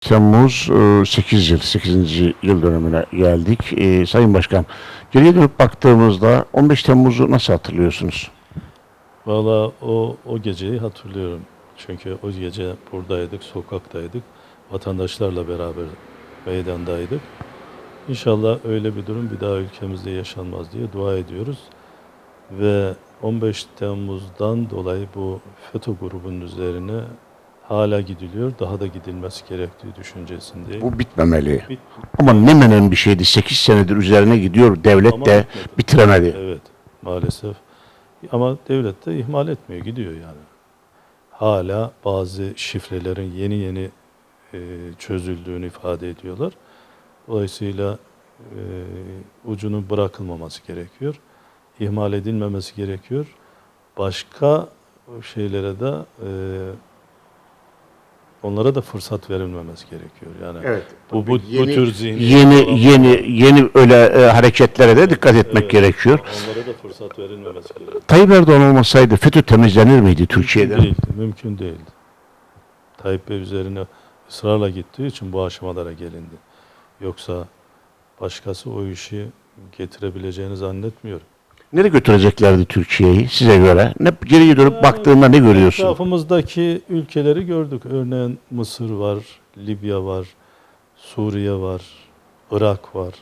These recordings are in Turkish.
Temmuz e, 8 yıl, 8. yıl dönümüne geldik. E, Sayın Başkan, geriye dönüp baktığımızda 15 Temmuz'u nasıl hatırlıyorsunuz? Valla o, o geceyi hatırlıyorum. Çünkü o gece buradaydık, sokaktaydık. Vatandaşlarla beraber meydandaydık. İnşallah öyle bir durum bir daha ülkemizde yaşanmaz diye dua ediyoruz. Ve 15 Temmuz'dan dolayı bu FETÖ grubunun üzerine hala gidiliyor. Daha da gidilmesi gerektiği düşüncesindeyim. Bu bitmemeli. Bit- Ama ne menen bir şeydi. 8 senedir üzerine gidiyor. Devlet Ama de bitmedi. bitiremedi. Evet maalesef. Ama devlet de ihmal etmiyor, gidiyor yani. Hala bazı şifrelerin yeni yeni e, çözüldüğünü ifade ediyorlar. Dolayısıyla e, ucunun bırakılmaması gerekiyor. İhmal edilmemesi gerekiyor. Başka şeylere de e, onlara da fırsat verilmemesi gerekiyor. Yani Evet. bu, bu, bu Yeni- tür zihni Yeni yeni yeni öyle e, hareketlere de dikkat etmek Evet. gerekiyor. Onlara da fırsat verilmemesi gerekiyor. Tayyip Erdoğan olmasaydı FETÖ temizlenir miydi Türkiye'de? Mümkün değildi, mümkün değildi. Tayyip Bey üzerine ısrarla gittiği için bu aşamalara gelindi. Yoksa başkası o işi getirebileceğini zannetmiyorum. Nereye götüreceklerdi Türkiye'yi size göre? Ne geriye dönüp Yani baktığında ne görüyorsun? Etrafımızdaki ülkeleri gördük. Örneğin Mısır var, Libya var, Suriye var, Irak var.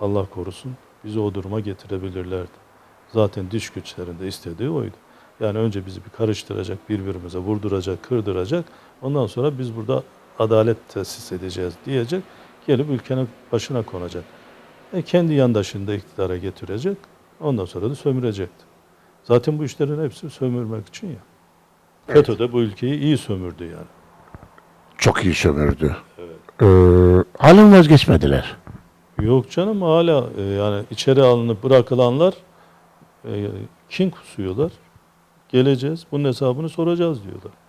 Allah korusun bizi o duruma getirebilirlerdi. Zaten dış güçlerinde istediği oydu. Yani önce bizi bir karıştıracak, birbirimize vurduracak, kırdıracak. Ondan sonra biz burada adalet tesis edeceğiz diyecek. Gelip ülkenin başına konacak. E kendi yandaşını da iktidara getirecek. Ondan sonra da sömürecekti. Zaten bu işlerin hepsi sömürmek için ya. FETÖ de bu ülkeyi iyi sömürdü yani. Çok iyi sömürdü. Evet. Ee, halen vazgeçmediler. Yok canım hala e, yani içeri alınıp bırakılanlar e, kin kusuyorlar. Geleceğiz, bunun hesabını soracağız diyorlar.